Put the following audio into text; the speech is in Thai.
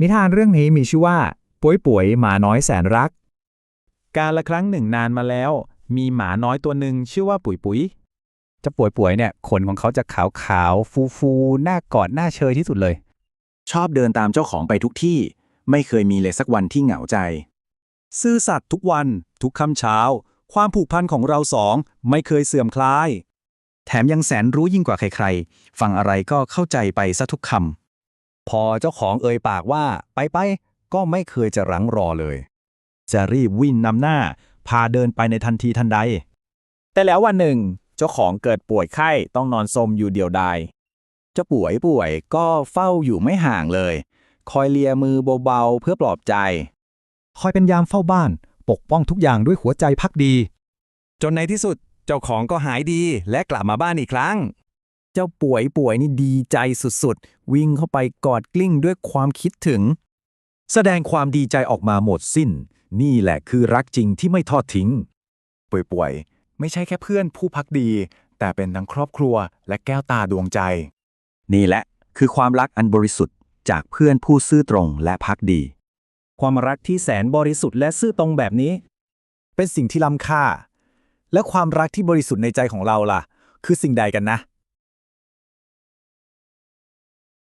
นิทานเรื่องนี้มีชื่อว่าป่วยป่วยหมาน้อยแสนรัก การละครั้งหนึ่งนานมาแล้ว มีหมาน้อยตัวหนึ่งชื่อว่าปุ๋ยปุ๋ยจะป่วยป่วยเนี่ยขนของเขาจะขาวขาวฟูฟูๆหน้ากอดหน้าเชยที่สุดเลย ชอบเดินตามเจ้าของไปทุกที่ ไม่เคยมีเลยสักวันที่เหงาใจ ซื่อสัตย์ทุกวันทุกค่ำเช้า ความผูกพันของเราสอง ไม่เคยเสื่อมคลาย แถมยังแสนรู้ยิ่งกว่าใครๆ ฟังอะไรก็เข้าใจไปซะทุกคำ พอเจ้าของเอ่ยปากว่าไปไปๆก็ไม่เคยจะรั้งรอเลย จะรีบวิ่งนำหน้า พาเดินไปในทันทีทันใด แต่แล้ววันหนึ่ง เจ้าของเกิดป่วยไข้ต้องนอนสมอยู่เดียวดายเจ้าป่วยป่วยก็เฝ้าอยู่ไม่ห่างเลย คอยเลียมือเบาๆเพื่อปลอบใจ คอยเป็นยามเฝ้าบ้าน ปกป้องทุกอย่างด้วยหัวใจพักดี จนในที่สุดเจ้าของก็หายดีและกลับมาบ้านอีกครั้ง เจ้าป่วยป่วยนี่ดีใจสุดๆ วิ่งเข้าไปกอดกลิ้งด้วยความคิดถึง แสดงความดีใจออกมาหมดสิ้น นี่แหละคือรักจริงที่ไม่ทอดทิ้ง ป่วยๆไม่ใช่แค่เพื่อนผู้พักดี แต่เป็นทั้งครอบครัวและแก้วตาดวงใจ นี่แหละคือความรักอันบริสุทธิ์จากเพื่อนผู้ซื่อตรงและพักดี ความรักที่แสนบริสุทธิ์และซื่อตรงแบบนี้ เป็นสิ่งที่ล้ำค่า และความรักที่บริสุทธิ์ในใจของเราล่ะ คือสิ่งใดกันนะ